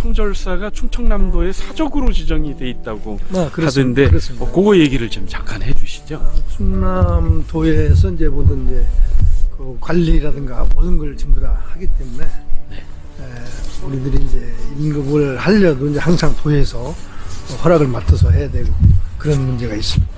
청절사가 충청남도의 사적으로 지정이 돼 있다고 아, 하던데 그렇습니다. 어, 그거 얘기를 좀 잠깐 해주시죠. 충남도에서 이제 모든 이제 그 관리라든가 모든 걸 전부 다 하기 때문에 네. 에, 우리들이 이제 임급을 하려도 이제 항상 도에서 허락을 맡아서 해야 되고 그런 문제가 있습니다.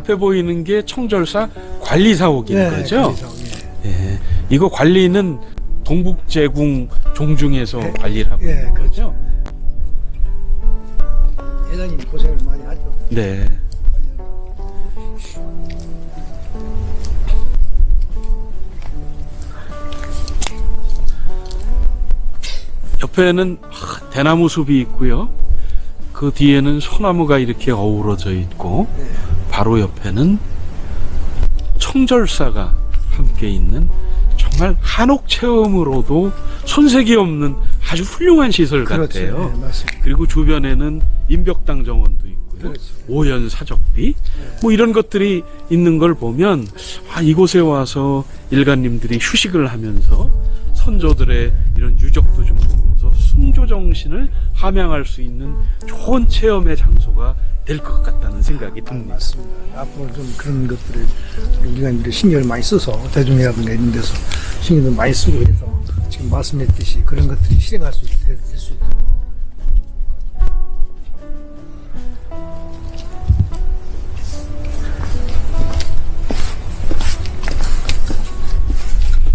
앞에 보이는 게 청절사 관리사옥인 거죠. 그래서, 예. 예. 이거 관리는 동북제궁 종중에서 네. 관리를 하고 예, 있는 거죠. 회장님 고생을 많이 하죠. 네. 옆에는 하, 대나무 숲이 있고요. 그 뒤에는 소나무가 이렇게 어우러져 있고 네. 바로 옆에는 청절사가 함께 있는 정말 한옥 체험으로도 손색이 없는 아주 훌륭한 시설 그렇죠. 같아요. 예, 맞습니다. 그리고 주변에는 임벽당 정원도 있고요. 그렇죠. 오연 사적비 뭐 이런 것들이 있는 걸 보면 아 이곳에 와서 일가님들이 휴식을 하면서 선조들의 이런 유적도 좀 보면서 숭조 정신을 함양할 수 있는 좋은 체험의 장소가 될 것 같다는 생각이 아, 듭니다. 맞습니다. 앞으로 좀 그런 것들을 우리 인간들이 신경을 많이 써서 대중이라든가 이런 데서 신경을 많이 쓰고 해서 지금 말씀했듯이 그런 것들이 실행할 수 있도록